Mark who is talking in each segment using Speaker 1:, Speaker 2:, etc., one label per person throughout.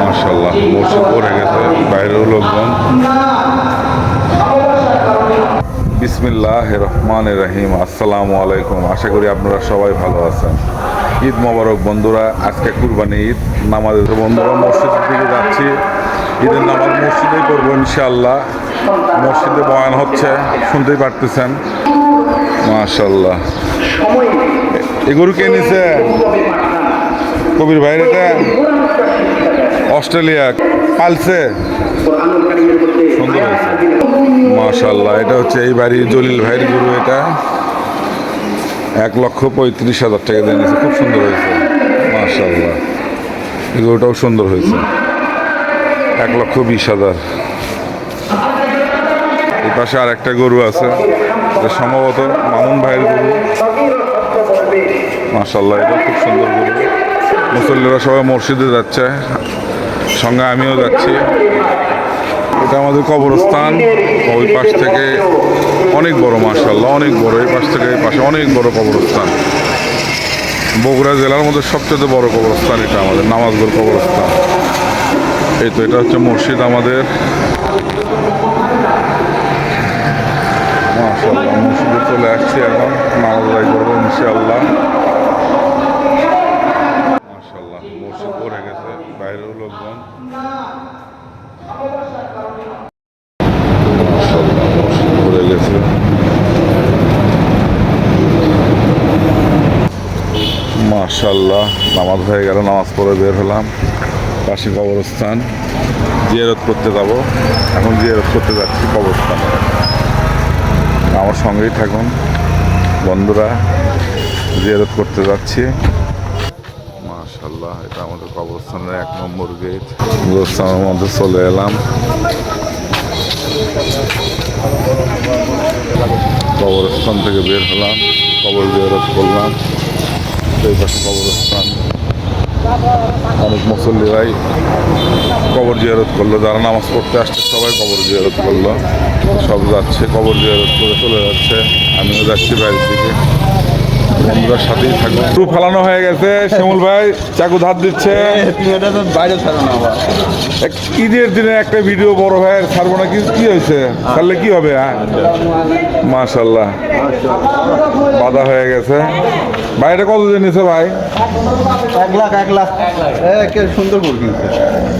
Speaker 1: মাশাল্লাহ মসজিদ পড়ে গেছে বাইরেও লোকজন বিসমিল্লাহ রহমান রহিম, আসসালামু আলাইকুম। আশা করি আপনারা সবাই ভালো আছেন। ঈদ মোবারক বন্ধুরা, আজকে কুরবানি ঈদ, নামাজের বন্ধুরা মসজিদের দিকে যাচ্ছি। ঈদের নামাজ মসজিদেই করব ইনশাআল্লাহ। মসজিদে বয়ান হচ্ছে, শুনতেই পারতেছেন। মাশাল্লাহ এ গরু কে নিছে কবির ভাইয়ের এটা? অস্ট্রেলিয়া পালছে সুন্দর হয়েছে। মাশাল্লাহ এটা হচ্ছে এই বাড়ির জলিল ভাইয়ের গরু এটা। এক লক্ষ পঁয়ত্রিশ হাজার টাকা দিয়ে নিয়েছে, খুব সুন্দর হয়েছে। মাশাল্লাহ এই গরুটাও সুন্দর হয়েছে। এক লক্ষ বিশ হাজার। এই পাশে আর একটা গরু আছে, এটা সম্ভবত মামুন ভাইয়ের গরু। মাশাল্লাহ এটা খুব সুন্দর গরু। মুসল্লিরা সবাই মসজিদে যাচ্ছে। সঙ্গে আমিও যাচ্ছি। এটা আমাদের কবরস্থান। ওই পাশ থেকে অনেক বড় মার্শাল্লাহ অনেক বড়। এই পাশ থেকে এই পাশে অনেক বড় কবরস্থান। বগুড়া জেলার মধ্যে সবচেয়ে বড় কবরস্থান এটা আমাদের, নামাজগড় কবরস্থান। এই তো, এটা হচ্ছে মসজিদ আমাদের। মার্শাল্লাহ মসজিদে চলে আসছি এখন, নামাজ করব ইনশাআল্লাহ মার্শাল্লাহ মসজিদ পড়ে গেছে বাইরেও লোকজন মাশাআল্লাহ, মসজিদ পড়ে গেছে মাশাল্লাহ নামাজ হয়ে গেল, নামাজ পড়ে বের হলাম। পাশে কবরস্থান, জিয়ারত করতে যাব। এখন জিয়ারত করতে যাচ্ছি কবরস্থান। আমার সঙ্গেই থাকুন বন্ধুরা, জিয়ারত করতে যাচ্ছি। মাশাল্লাহ এটা আমাদের কবরস্থানের এক নম্বর গেট। কবরস্থানের মধ্যে চলে এলাম। কবরস্থান থেকে বের হলাম, কবর জিয়ারত করলাম। এই পাশে কবরস্থান অনেক মুসল্লিরাই কবর জিয়ারত করল। যারা নামাজ পড়তে আসছে, সবাই কবর জিয়ারত করল। সব যাচ্ছে, কবর জিয়ারত করে চলে যাচ্ছে। আমিও যাচ্ছি বাইরের দিকে বন্ধুরার সাথেই থাকব একটু ফালানো হয়ে গেছে। শ্যামল ভাই চাকু ধার দিচ্ছে।
Speaker 2: বাইরে আবার
Speaker 1: ঈদের দিনে একটা ভিডিও বড় ভাইয়ের ছাড়বো না কি কি হয়েছে? ছাড়লে কি হবে হ্যাঁ? মাশাল্লাহ বাধা হয়ে গেছে। বাইরে কত দিন নিছে ভাই?
Speaker 2: এক লাখ এক লাখ। সুন্দর করে কিনছে।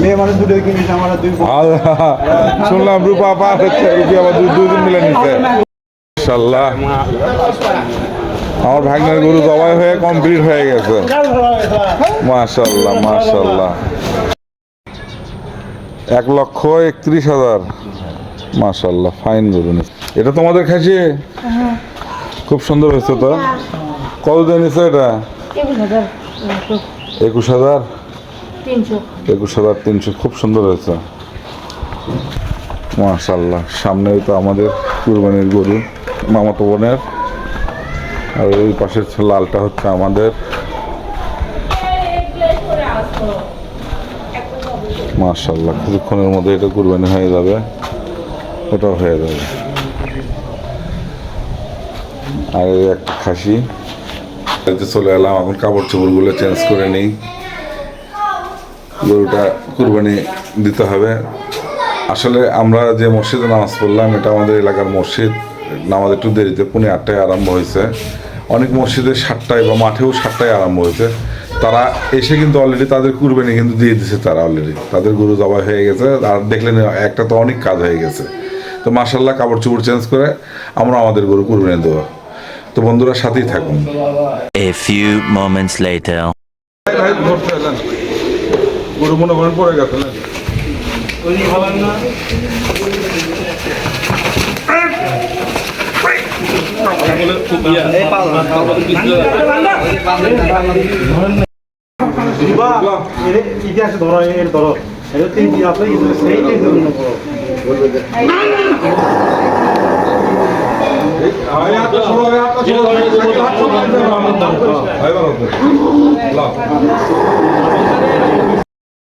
Speaker 2: মেয়ে মানে দুটো কিনেছে আমার দুই
Speaker 1: শুনলাম রূপা পাঁচ হচ্ছে রুপি আবার দুই দুদিন মিলে নিছে। মাশাল্লাহ আমার ভাগ্নের গরু জবাই হয়ে কমপ্লিট হয়ে গেছে। মাশাল্লাহ মাশাল্লাহ এক লক্ষ একত্রিশ হাজার। মাশাল্লাহ ফাইন গরু। এটা তোমাদের খাসি? খুব সুন্দর হয়েছে তো? কত দিন নিছে এটা?
Speaker 3: একুশ হাজার।
Speaker 1: একুশ হাজার?
Speaker 3: তিনশো।
Speaker 1: খুব সুন্দর হয়েছে। মাশাল্লাহ সামনেই তো আমাদের কুরবানির গরু মামাতো বোনের। আর ওই পাশের লালটা হচ্ছে আমাদের। মাশাল্লাহ কিছুক্ষণের মধ্যে এটা কুরবানি হয়ে যাবে। ওটাও হয়ে যাবে। আর একটা খাসি। চলে এলাম এখন কাপড় চোপড়গুলো চেঞ্জ করে নিই। গরুটা কুরবানি দিতে হবে। আসলে আমরা যে মসজিদে নামাজ পড়লাম, এটা আমাদের এলাকার মসজিদ। নামাজ একটু দেরিতে পুনে আটটায় আরম্ভ হয়েছে। অনেক মসজিদে সাতটায় বা মাঠেও সাতটায় আরম্ভ হয়েছে। তারা এসে কিন্তু অলরেডি তাদের কুরবানি কিন্তু দিয়ে দিছে তারা অলরেডি তাদের গরু জবাই হয়ে গেছে। আর দেখলেন একটা তো অনেক কাজ হয়ে গেছে। তো মাসাল্লাহ কাপড় চোপড় চেঞ্জ করে আমরা আমাদের গরু কুরবানি দেবো। তো বন্ধুরা সাথেই থাকুন।
Speaker 4: A few moments later.
Speaker 1: গরু মনে করেন পড়ে গেছে না
Speaker 2: বাহ, এর- ইতিহাসে ধরো এর ধরো। এটা তিন দিন আসলে কিন্তু সেইটাই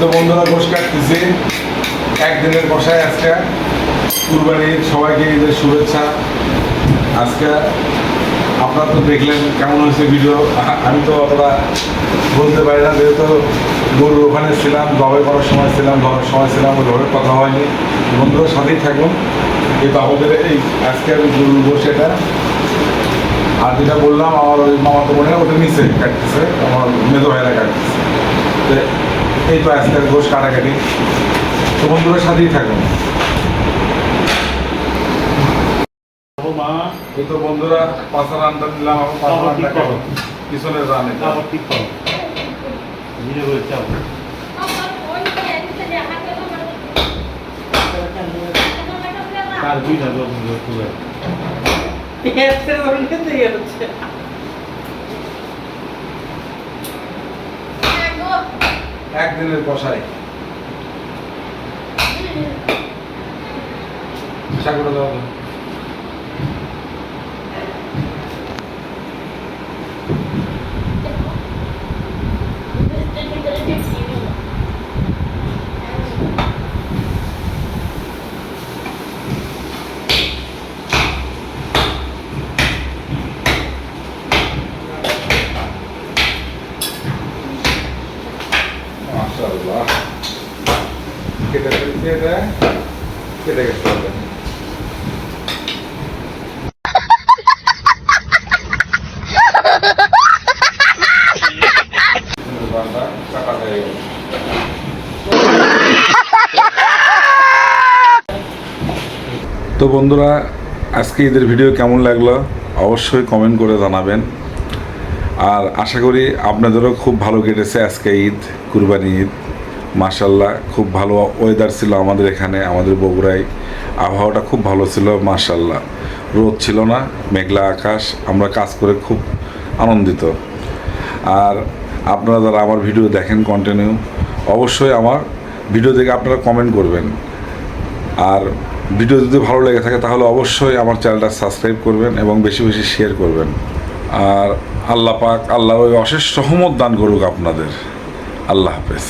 Speaker 1: তো বন্ধুরা গোস কাটতেছি একদিনের বসায় আজকে কুরবানি সবাইকে ঈদের শুভেচ্ছা। আজকে আপনারা তো দেখলেন কেমন হয়েছে ভিডিও আমি তো অতটা বলতে পারি না, যেহেতু গরুর ওখানে ছিলাম জবাই করার সময় ছিলাম ধরার সময় ছিলাম ওইভাবে কথা হয়নি। বন্ধুরা সাথেই থাকুন। এই বাবুদের এই আজকে আমি গরুর গোস এটা। আর যেটা বললাম, আমার ওই মামাতো বোনেরা ওদের নিচে কাটতেছে, আমার মেজো ভাইরা কাটতেছে। এই তো আজকের গোস কাটাকাটি। তো বন্ধুরা সাথেই থাকুন।
Speaker 5: মা।
Speaker 1: এই তো বন্ধুরা পাঁচা রানটা নিলাম
Speaker 5: আবার ঠিক
Speaker 1: রানটা
Speaker 5: করো।
Speaker 1: পিছনের রান
Speaker 5: আবার ঠিক করো। ভিডিও করে চাও তার দুই না দশ মিনিট তুলে
Speaker 1: একদিনের কষাই। সাগরে দেওয়া যাবে। মাশাআল্লাহ কেটে ফেলছি এটা কেটে গেছে তো বন্ধুরা, আজকে ঈদের ভিডিও কেমন লাগল? অবশ্যই কমেন্ট করে জানাবেন। আর আশা করি আপনাদেরও খুব ভালো কেটেছে আজকে ঈদ, কুরবানি ঈদ। মাশাল্লাহ খুব ভালো ওয়েদার ছিল আমাদের এখানে, আমাদের বগুড়ায়। আবহাওয়াটা খুব ভালো ছিল মাশাল্লাহ রোদ ছিল না, মেঘলা আকাশ, আমরা কাজ করে খুব আনন্দিত। আর আপনারা যারা আমার ভিডিও দেখেন কন্টিনিউ অবশ্যই আমার ভিডিও দেখে আপনারা কমেন্ট করবেন। আর ভিডিও যদি ভালো লেগে থাকে, তাহলে অবশ্যই আমার চ্যানেলটা সাবস্ক্রাইব করবেন এবং বেশি বেশি শেয়ার করবেন। আর আল্লাহ পাক আল্লাহ অশেষ সহমত দান করুক আপনাদের। আল্লাহ হাফেজ।